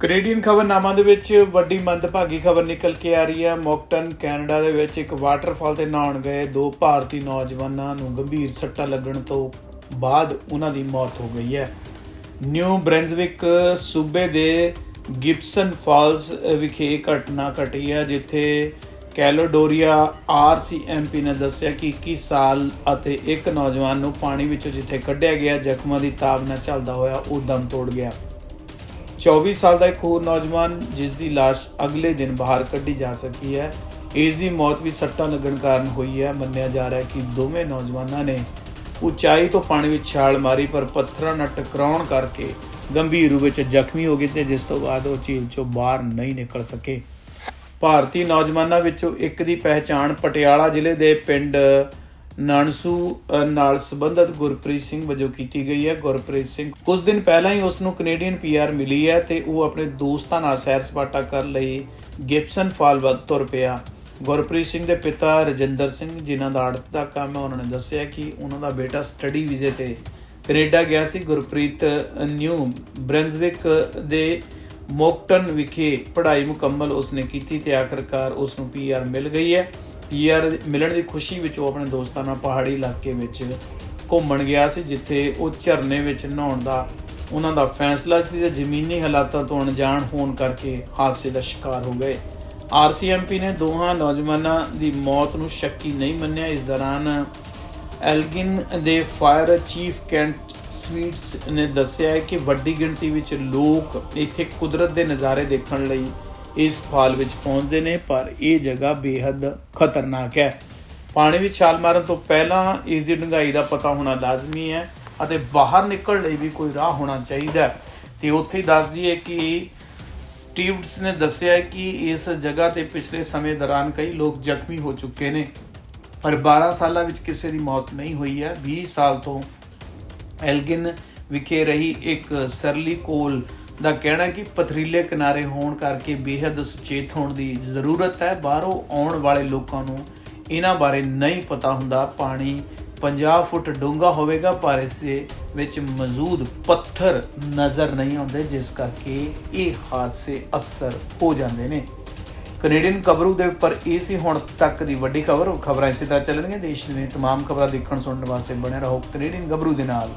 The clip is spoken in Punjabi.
ਕੈਨੇਡੀਅਨ ਖਬਰਨਾਮਾ ਦੇ ਵਿੱਚ ਵੱਡੀ ਮੰਦਭਾਗੀ ਖਬਰ ਨਿਕਲ ਕੇ ਆ ਰਹੀ ਹੈ। ਮੌਕਟਨ, ਕੈਨੇਡਾ ਦੇ ਵਿੱਚ ਇੱਕ ਵਾਟਰਫਾਲ ਤੇ ਨਹਾਉਣ ਗਏ ਦੋ ਭਾਰਤੀ ਨੌਜਵਾਨਾਂ ਨੂੰ ਗੰਭੀਰ ਸੱਟਾਂ ਲੱਗਣ ਤੋਂ ਬਾਅਦ ਉਹਨਾਂ ਦੀ ਮੌਤ ਹੋ ਗਈ ਹੈ। ਨਿਊ ਬ੍ਰੈਂਜ਼ਵਿਕ ਸੂਬੇ ਦੇ ਗਿਬਸਨ ਫਾਲਸ ਵਿਖੇ ਇਹ ਘਟਨਾ ਘਟੀ ਹੈ, ਜਿੱਥੇ ਕੈਲੋਡੋਰੀਆ ਆਰਸੀਐਮਪੀ ਨੇ ਦੱਸਿਆ ਕਿ 21 ਸਾਲ ਅਤੇ ਇੱਕ ਨੌਜਵਾਨ ਨੂੰ ਪਾਣੀ ਵਿੱਚੋਂ ਜਿੱਥੇ ਕੱਢਿਆ ਗਿਆ, ਜ਼ਖਮਾਂ ਦੀ ਤਾਬ ਨਾਲ ਚੱਲਦਾ ਹੋਇਆ ਉਹ ਦਮ ਤੋੜ ਗਿਆ। 24 ਸਾਲ ਦਾ ਇੱਕ ਹੋਰ ਨੌਜਵਾਨ ਜਿਸ ਦੀ ਲਾਸ਼ ਅਗਲੇ ਦਿਨ ਬਾਹਰ ਕੱਢੀ ਜਾ ਸਕੀ ਹੈ ਇਸ ਦੀ ਮੌਤ ਵੀ ਸੱਟਾਂ ਲੱਗਣ ਕਾਰਨ ਹੋਈ ਹੈ ਮੰਨਿਆ ਜਾ ਰਿਹਾ ਹੈ ਕਿ ਦੋਵੇਂ ਨੌਜਵਾਨਾਂ ਨੇ ਉਚਾਈ ਤੋਂ ਪਾਣੀ ਵਿੱਚ ਛਾਲ ਮਾਰੀ ਪਰ ਪੱਥਰਾਂ ਨਾਲ ਟਕਰਾਉਣ ਕਰਕੇ ਗੰਭੀਰ ਰੂਪ ਵਿੱਚ ਜ਼ਖਮੀ ਹੋ ਗਏ ਤੇ ਜਿਸ ਤੋਂ ਬਾਅਦ ਉਹ ਝੀਲ ਚੋਂ ਬਾਹਰ ਨਹੀਂ ਨਿਕਲ ਸਕੇ ਭਾਰਤੀ ਨੌਜਵਾਨਾਂ ਵਿੱਚੋਂ ਇੱਕ ਦੀ ਪਹਿਚਾਣ ਪਟਿਆਲਾ ਜ਼ਿਲ੍ਹੇ ਦੇ ਪਿੰਡ ਨਾਨਸੂ ਨਾਲ ਸੰਬੰਧਿਤ ਗੁਰਪ੍ਰੀਤ ਸਿੰਘ ਵਜੋਂ ਕੀਤੀ ਗਈ ਹੈ। ਗੁਰਪ੍ਰੀਤ ਸਿੰਘ ਕੁਝ ਦਿਨ ਪਹਿਲਾਂ ਹੀ ਉਸ ਨੂੰ ਕੈਨੇਡੀਅਨ ਪੀਆਰ ਮਿਲੀ ਹੈ ਤੇ ਉਹ ਆਪਣੇ ਦੋਸਤਾਂ ਨਾਲ ਸੈਰ ਸਪਾਟਾ ਕਰਨ ਲਈ ਗਿਬਸਨ ਫਾਲ ਵੱਲ ਤੁਰ ਪਿਆ। ਗੁਰਪ੍ਰੀਤ ਸਿੰਘ ਦੇ ਪਿਤਾ ਰਜਿੰਦਰ ਸਿੰਘ ਜਿਨ੍ਹਾਂ ਦਾ ਆੜਤ ਦਾ ਕੰਮ ਹੈ, ਉਹਨਾਂ ਨੇ ਦੱਸਿਆ ਕਿ ਉਹਨਾਂ ਦਾ ਬੇਟਾ ਸਟੱਡੀ ਵੀਜ਼ੇ ਤੇ ਕੈਨੇਡਾ ਗਿਆ ਸੀ। ਗੁਰਪ੍ਰੀਤ ਨਿਊ ਬ੍ਰੈਂਜ਼ਵਿਕ ਦੇ ਮੋਕਟਨ ਵਿਖੇ ਪੜ੍ਹਾਈ ਮੁਕੰਮਲ ਉਸਨੇ ਕੀਤੀ ਤੇ ਆਖਰਕਾਰ ਉਸ ਨੂੰ ਪੀਆਰ ਮਿਲ ਗਈ ਹੈ। ਪੀਆਰ ਮਿਲਣ ਦੀ ਖੁਸ਼ੀ ਵਿੱਚ ਉਹ ਆਪਣੇ ਦੋਸਤਾਂ ਨਾਲ ਪਹਾੜੀ ਇਲਾਕੇ ਵਿੱਚ ਘੁੰਮਣ ਗਿਆ ਸੀ, ਜਿੱਥੇ ਉਹ ਝਰਨੇ ਵਿੱਚ ਨਹਾਉਣ ਦਾ ਉਹਨਾਂ ਦਾ ਫੈਸਲਾ ਸੀ ਤੇ ਜ਼ਮੀਨੀ ਹਾਲਾਤਾਂ ਤੋਂ ਅਣਜਾਣ ਹੋਣ ਕਰਕੇ ਹਾਦਸੇ ਦਾ ਸ਼ਿਕਾਰ ਹੋ ਗਏ। ਆਰਸੀਐਮਪੀ ਨੇ ਦੋਹਾਂ ਨੌਜਵਾਨਾਂ ਦੀ ਮੌਤ ਨੂੰ ਸ਼ੱਕੀ ਨਹੀਂ ਮੰਨਿਆ। ਇਸ ਦੌਰਾਨ ਐਲਗਿਨ ਦੇ ਫਾਇਰ ਚੀਫ ਕੈਂਟ ਸਵੀਟਸ ਨੇ ਦੱਸਿਆ ਹੈ ਕਿ ਵੱਡੀ ਗਿਣਤੀ ਵਿੱਚ ਲੋਕ ਇੱਥੇ ਕੁਦਰਤ ਦੇ ਨਜ਼ਾਰੇ ਦੇਖਣ ਲਈ ਇਸ ਫਾਲ ਵਿੱਚ ਪਹੁੰਚਦੇ ਨੇ, ਪਰ ਇਹ ਜਗ੍ਹਾ ਬੇहद ਖਤਰਨਾਕ ਹੈ। ਪਾਣੀ ਵਿੱਚ ਛਾਲ ਮਾਰਨ ਤੋਂ ਪਹਿਲਾਂ ਇਸ ਦੀ ਡੂੰਘਾਈ ਦਾ ਪਤਾ ਹੋਣਾ ਲਾਜ਼ਮੀ ਹੈ ਅਤੇ ਬਾਹਰ ਨਿਕਲਣ ਲਈ ਵੀ ਕੋਈ ਰਾਹ ਹੋਣਾ ਚਾਹੀਦਾ ਹੈ। ਤੇ ਉੱਥੇ ਹੀ ਦੱਸ ਦਈਏ ਕਿ ਸਟੀਵਸ ਨੇ ਦੱਸਿਆ ਕਿ ਇਸ ਜਗ੍ਹਾ ਤੇ ਪਿਛਲੇ ਸਮੇਂ ਦੌਰਾਨ ਕਈ ਲੋਕ ਜ਼ਖਮੀ ਹੋ ਚੁੱਕੇ ਨੇ, ਪਰ 12 ਸਾਲਾਂ ਵਿੱਚ ਕਿਸੇ ਦੀ ਮੌਤ ਨਹੀਂ ਹੋਈ ਹੈ। 20 ਸਾਲ ਤੋਂ ਐਲਗਿਨ ਵਿਖੇ ਰਹੀ ਇੱਕ ਸਰਲੀ ਕੋਲ ਦਾ ਕਹਿਣਾ ਕਿ ਪਥਰੀਲੇ ਕਿਨਾਰੇ ਹੋਣ ਕਰਕੇ ਬੇहद ਸੁਚੇਤ ਹੋਣ ਦੀ ਜ਼ਰੂਰਤ ਹੈ। ਬਾਹਰੋਂ ਆਉਣ ਵਾਲੇ ਲੋਕਾਂ ਨੂੰ ਇਹਨਾਂ ਬਾਰੇ ਨਹੀਂ ਪਤਾ ਹੁੰਦਾ। ਪਾਣੀ 50 ਫੁੱਟ ਡੂੰਘਾ ਹੋਵੇਗਾ, ਪਰ ਇਸ ਦੇ ਵਿੱਚ ਮੌਜੂਦ ਪੱਥਰ ਨਜ਼ਰ ਨਹੀਂ ਆਉਂਦੇ, ਜਿਸ ਕਰਕੇ ਇਹ ਹਾਦਸੇ ਅਕਸਰ ਹੋ ਜਾਂਦੇ ਨੇ। ਕੈਨੇਡੀਅਨ ਕਬਰੂ ਦੇ ਉੱਪਰ ਇਹ ਸੀ, ਹੁਣ ਤੱਕ ਦੀ ਵੱਡੀ ਖਬਰ। ਖਬਰਾਂ ਇਸੇ ਤਰ੍ਹਾਂ ਚੱਲਣਗੀਆਂ। ਦੇਸ਼ ਦੀਆਂ ਤਮਾਮ ਖਬਰਾਂ ਦੇਖਣ, ਸੁਣਨ ਵਾਸਤੇ ਬਣੇ ਰਹੋ ਕੈਨੇਡੀਅਨ ਗਬਰੂ ਦੇ ਨਾਲ।